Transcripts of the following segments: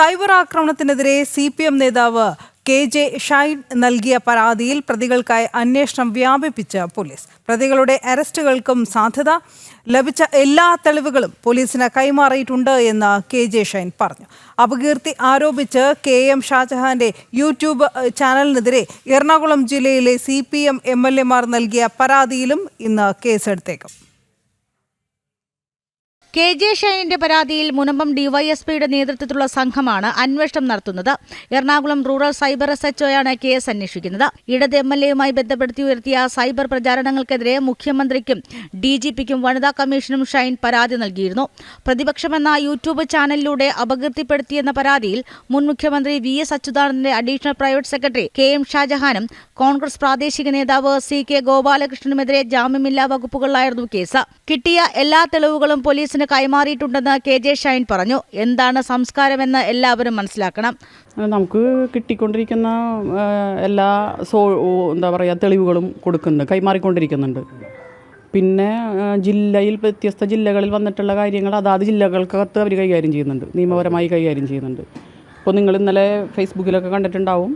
Cyber ആക്രമണത്തിനെതിരെ C P M നേതാവ് K J Shine നൽകിയ പരാതിയിൽ പ്രതികൾക്കായി അന്വേഷണം വ്യാപിപ്പിച്ച പോലീസ്. പ്രതികളുടെ അറസ്റ്റുകൾക്കും സാധ്യത ലഭിച്ച എല്ലാ തെളിവുകളും പോലീസിന് കൈമാറിയിട്ടുണ്ട് എന്ന് കെ ജെ ഷൈൻ പറഞ്ഞു. അപകീർത്തി ആരോപിച്ച് കെ എം ഷാജഹാന്റെ യൂട്യൂബ് ചാനലിനെതിരെ എറണാകുളം ജില്ലയിലെ C P M M L എമാർ നൽകിയ പരാതിയിലും ഇന്ന് കേസെടുത്തേക്കും. കെ ജെ ഷൈനിന്റെ പരാതിയിൽ മുനമ്പം ഡിവൈഎസ്പിയുടെ നേതൃത്വത്തിലുള്ള സംഘമാണ് അന്വേഷണം നടത്തുന്നത്. എറണാകുളം റൂറൽ സൈബർ എസ് എച്ച്ഒയാണ് കേസ് അന്വേഷിക്കുന്നത്. ഇടത് എം എൽ എയുമായി ബന്ധപ്പെടുത്തി ഉയർത്തിയ സൈബർ പ്രചാരണങ്ങൾക്കെതിരെ മുഖ്യമന്ത്രിക്കും ഡി ജി പിക്കും വനിതാ കമ്മീഷനും ഷൈൻ പരാതി നൽകിയിരുന്നു. പ്രതിപക്ഷമെന്ന യൂട്യൂബ് ചാനലിലൂടെ അപകീർത്തിപ്പെടുത്തിയെന്ന പരാതിയിൽ മുൻ മുഖ്യമന്ത്രി V S അച്യുതാനന്ദന്റെ additional private secretary K M ഷാജഹാനും Congress പ്രാദേശിക നേതാവ് സി കെ ഗോപാലകൃഷ്ണനുമെതിരെ ജാമ്യമില്ലാ വകുപ്പുകളിലായിരുന്നു കേസ്. കിട്ടിയ എല്ലാ തെളിവുകളും പോലീസിന് കൈമാറിയിട്ടുണ്ടെന്ന് കെ ജെ ഷൈൻ പറഞ്ഞു. എന്താണ് സംസ്കാരമെന്ന് എല്ലാവരും മനസ്സിലാക്കണം. നമുക്ക് കിട്ടിക്കൊണ്ടിരിക്കുന്ന എല്ലാ സോ എന്താ പറയുക തെളിവുകളും കൊടുക്കുന്നുണ്ട് കൈമാറിക്കൊണ്ടിരിക്കുന്നുണ്ട്. പിന്നെ ജില്ലയിൽ വ്യത്യസ്ത ജില്ലകളിൽ വന്നിട്ടുള്ള കാര്യങ്ങൾ അതാത് ജില്ലകൾക്കകത്ത് അവർ കൈകാര്യം ചെയ്യുന്നുണ്ട് നിയമപരമായി കൈകാര്യം ചെയ്യുന്നുണ്ട്. ഇപ്പോൾ നിങ്ങൾ ഇന്നലെ ഫേസ്ബുക്കിലൊക്കെ കണ്ടിട്ടുണ്ടാവും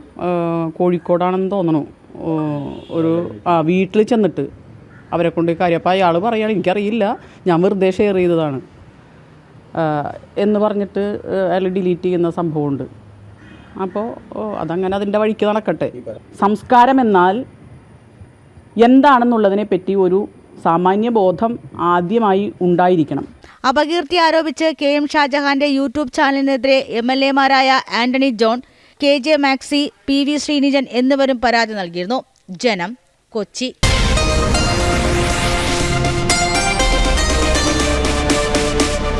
കോഴിക്കോടാണെന്ന് തോന്നണു ഒരു ആ വീട്ടിൽ ചെന്നിട്ട് അവരെ കൊണ്ട് കാര്യം. അപ്പോൾ അയാൾ പറയുകയാണ് എനിക്കറിയില്ല. ഞാൻ വെറുതെ ഷെയർ ചെയ്തതാണ്. എന്ന് പറഞ്ഞിട്ട് അയാൾ ഡിലീറ്റ് ചെയ്യുന്ന സംഭവമുണ്ട്. അപ്പോൾ അതങ്ങനെ അതിന്റെ വഴിക്ക് നടക്കട്ടെ. സംസ്കാരം എന്നാൽ എന്താണെന്നുള്ളതിനെ പറ്റി ഒരു സാമാന്യ ബോധം ആദ്യമായി ഉണ്ടായിരിക്കണം. അപകീർത്തി ആരോപിച്ച് കെ എം ഷാജഹാന്റെ യൂട്യൂബ് ചാനലിനെതിരെ M L എമാരായ Antony John K J Maxi P V Sreenijan എന്നിവരും പരാതി നൽകിയിരുന്നു. ജനം കൊച്ചി.